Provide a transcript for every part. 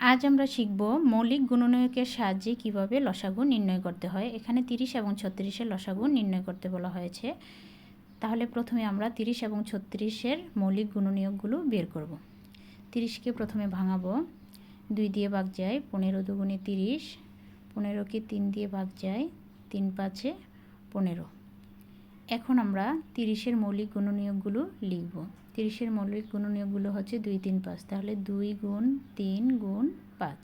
আজ আমরা শিখব মৌলিক গুণনীয়কের সাহায্যে কীভাবে লসাগু নির্ণয় করতে হয়। এখানে তিরিশ এবং ছত্রিশের লসাগু নির্ণয় করতে বলা হয়েছে। তাহলে প্রথমে আমরা তিরিশ এবং ছত্রিশের মৌলিক গুণনীয়কগুলো বের করব। তিরিশকে প্রথমে ভাঙাবো। দুই দিয়ে ভাগ যায়, পনেরো দুগুণে তিরিশ, পনেরোকে তিন দিয়ে ভাগ যায়, তিন পাঁচে পনেরো। এখন আমরা তিরিশের মৌলিক গুণনীয়কগুলো লিখব। তিরিশের মৌলিক গুণনীয়কগুলো হচ্ছে দুই, তিন, পাঁচ। তাহলে দুই গুণ তিন গুণ পাঁচ।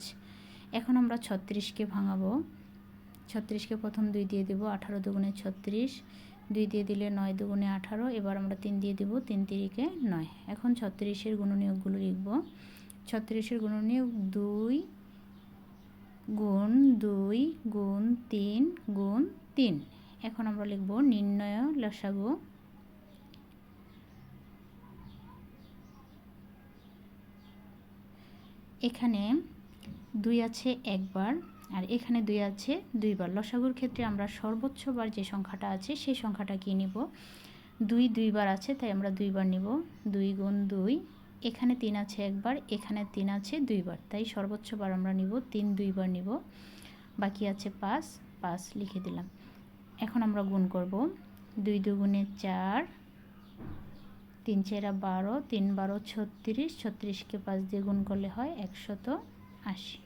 এখন আমরা ছত্রিশকে ভাঙাবো। ছত্রিশকে প্রথম দুই দিয়ে দেবো আঠারো দুগুণে ছত্রিশ, দুই দিয়ে দিলে নয় দুগুণে আঠারো, এবার আমরা তিন দিয়ে দেবো তিন তিরিকে নয়। এখন ছত্রিশের গুণনীয়কগুলো লিখব। ছত্রিশের গুণনীয়ক দুই গুণ দুই গুণ তিন গুণ তিন। এখন আমরা লিখব নির্ণয় লসাগু এখানে দুই আছে একবার আর এখানে দুই আছে দুইবার। লসাগুর ক্ষেত্রে আমরা সর্বোচ্চবার যে সংখ্যাটা আছে সেই সংখ্যাটা কি নিব? দুই দুইবার আছে, তাই আমরা দুইবার নিব। দুই গুণ দুই, এখানে তিন আছে একবার, এখানে তিন আছে দুইবার। তাই সর্বোচ্চবার আমরা নিব, তিন দুইবার নিব। বাকি আছে পাঁচ পাঁচ লিখে দিলাম। এখন আমরা গুণ করব। দুই দুগুণে চার তিন চেরা বারো তিন বারো ছত্রিশ ছত্রিশকে পাঁচ দিয়ে গুণ করলে হয় একশত আশি।